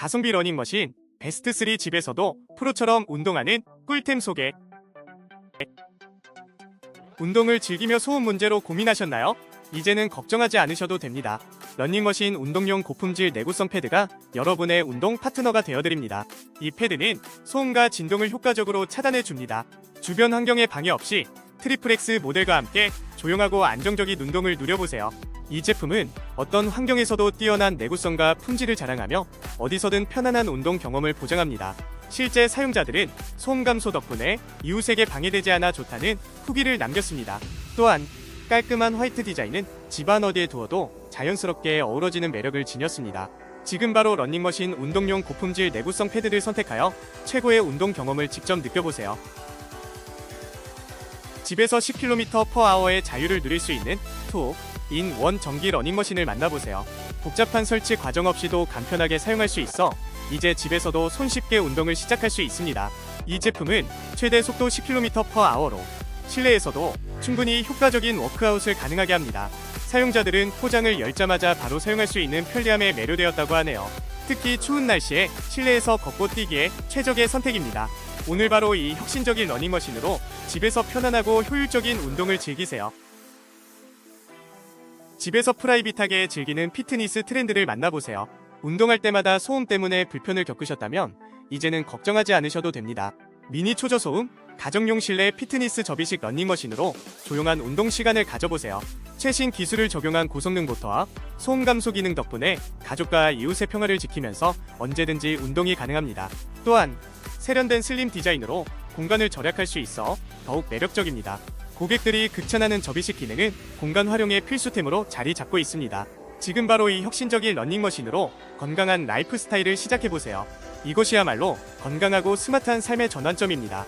가성비 러닝머신 베스트3 집에서도 프로처럼 운동하는 꿀템 소개. 운동을 즐기며 소음 문제로 고민하셨나요? 이제는 걱정하지 않으셔도 됩니다. 러닝머신 운동용 고품질 내구성 패드가 여러분의 운동 파트너가 되어드립니다. 이 패드는 소음과 진동을 효과적으로 차단해 줍니다. 주변 환경에 방해 없이 트리플 X 모델과 함께 조용하고 안정적인 운동을 누려보세요. 이 제품은 어떤 환경에서도 뛰어난 내구성과 품질을 자랑하며 어디서든 편안한 운동 경험을 보장합니다. 실제 사용자들은 소음 감소 덕분에 이웃에게 방해되지 않아 좋다는 후기를 남겼습니다. 또한 깔끔한 화이트 디자인은 집안 어디에 두어도 자연스럽게 어우러지는 매력을 지녔습니다. 지금 바로 런닝머신 운동용 고품질 내구성 패드를 선택하여 최고의 운동 경험을 직접 느껴보세요. 집에서 10km/h의 자유를 누릴 수 있는 2인 1 전기 러닝머신을 만나보세요. 복잡한 설치 과정 없이도 간편하게 사용할 수 있어 이제 집에서도 손쉽게 운동을 시작할 수 있습니다. 이 제품은 최대 속도 10km/h로 실내에서도 충분히 효과적인 워크아웃을 가능하게 합니다. 사용자들은 포장을 열자마자 바로 사용할 수 있는 편리함에 매료되었다고 하네요. 특히 추운 날씨에 실내에서 걷고 뛰기에 최적의 선택입니다. 오늘 바로 이 혁신적인 러닝머신으로 집에서 편안하고 효율적인 운동을 즐기세요. 집에서 프라이빗하게 즐기는 피트니스 트렌드를 만나보세요. 운동할 때마다 소음 때문에 불편을 겪으셨다면 이제는 걱정하지 않으셔도 됩니다. 미니 초저 소음, 가정용 실내 피트니스 접이식 러닝머신으로 조용한 운동 시간을 가져보세요. 최신 기술을 적용한 고성능 모터와 소음 감소 기능 덕분에 가족과 이웃의 평화를 지키면서 언제든지 운동이 가능합니다. 또한 세련된 슬림 디자인으로 공간을 절약할 수 있어 더욱 매력적입니다. 고객들이 극찬하는 접이식 기능은 공간 활용의 필수템으로 자리 잡고 있습니다. 지금 바로 이 혁신적인 러닝머신으로 건강한 라이프 스타일을 시작해보세요. 이것이야말로 건강하고 스마트한 삶의 전환점입니다.